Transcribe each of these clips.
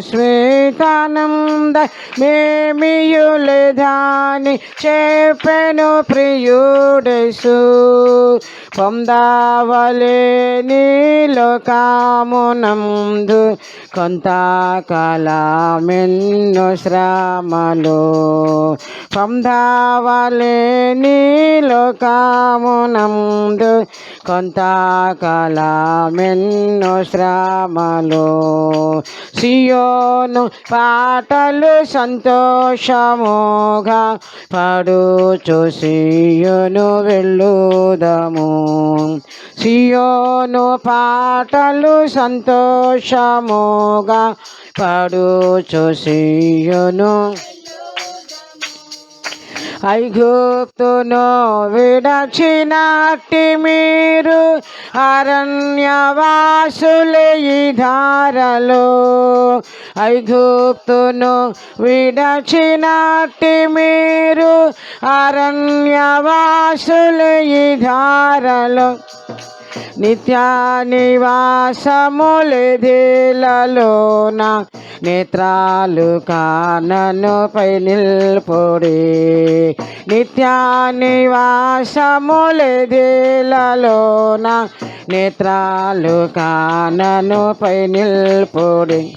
శ్వేతానంద మేమియులేదాని చెప్పెను ప్రియుడేసు పొందావలే నీలో కామునందు కొంతకాలమెన్నో శ్రమలు. పొందావలే నీలో కామునందు కొంతకాలమెన్నో శ్రమలు. సియోను పాటలు సంతోషముగా పాడు చూసియోను వెళ్ళుదము సియోను పాటలు సంతోషముగా పడుచు సియోను. ఐగుప్తును విడచినట్టి మీరు అరణ్యవాసులే ఈ ధారలో. ఐగుప్తును విడచినట్టి మీరు అరణ్యవాసులే ఈ నిత్యానివాసములిధిలలోన నేత్రాలు కానను పై నిల్పొడి. నిత్యానివాసములిధిలలోన నేత్రాలు కానను పై నిల్పొడి.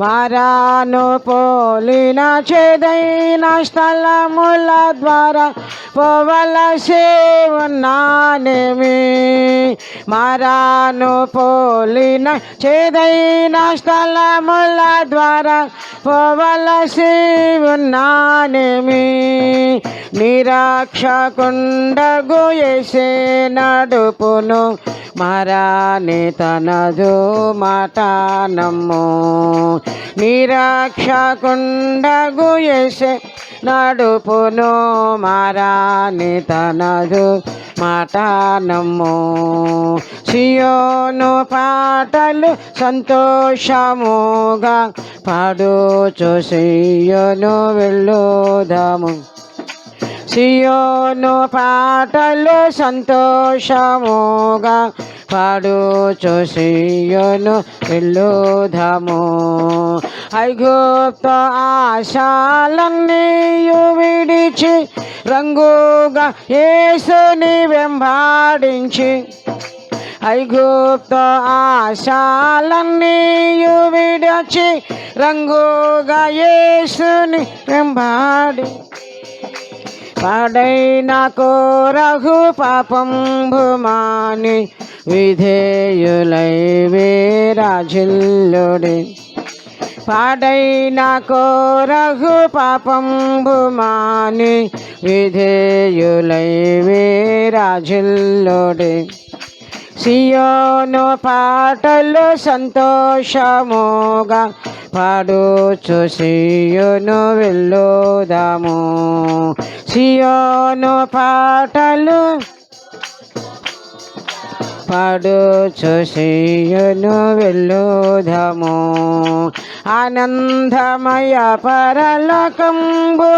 వరాను పోలిన చేదైన స్థలముల ద్వారా పోవలసి ఉన్నానేమి మరాను పోలిన చేదైన స్థలముల ద్వారా పోవలసి ఉన్నానేమి నిరాక్షకుండగు ఎసే నడుపును మరాని తనదు మాట నమ్ము నిరాక్షకుండగు ఎసే నడుపును మరాని తనదు మాట నమ్ము సియోను పాటలు సంతోషముగా పాడుచు సియోను వెళ్ళుదాము. సియోను పాటలు సంతోషముగా పాడుచు సియోను వెళ్ళుధము ఐగుప్త ఆశాలన్నీయు విడిచి రంగుగా యేసుని వెంబాడించి ఐగుప్త ఆశాలన్నీయు విడచి రంగుగా యేసుని వెంబాడించి పాడైన కోరహు పాపం భూమాని విధేయులై వీరాజిల్లుడి. పాడైన కోరహు పాపం భూమాని విధేయులై వీరాజిల్లుడి. సియోను పాటలు సంతోషముగా పాడుచు సియోను వెళ్ళుదాము. సియోను పాటలు పాడుచు సియోను వెళ్ళుదాము. ఆనందమయ పరలోకంబు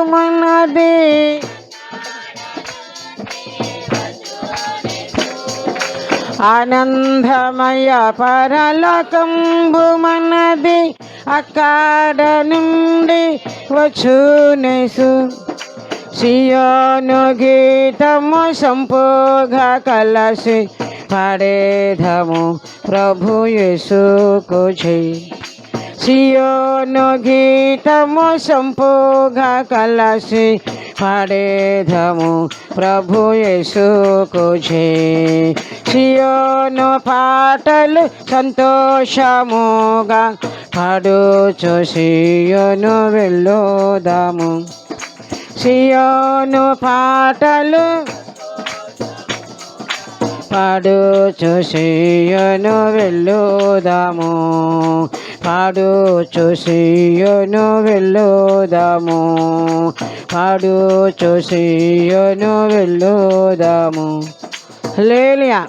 ఆనందమయ పరలోకంబు మనది అక్కడ నుండి వచ్చునేసు సియోను గీతము సంపోగా కలసి పాడేధము ప్రభు యేసుకు జై సియోను గీతము సంపోగా కలసి పాడేధము ప్రభు యేసుకు జై సియోను పాటలు సంతోషముగా పాడుచు సియోను వెళ్ళుదాము సియోను పాటలు పాడుచు సియోను వెళ్ళుదాము పాడు చూసియోను వెళ్ళుదాము. పాడుచు చూసియోను వెళ్ళుదాము. లేలియా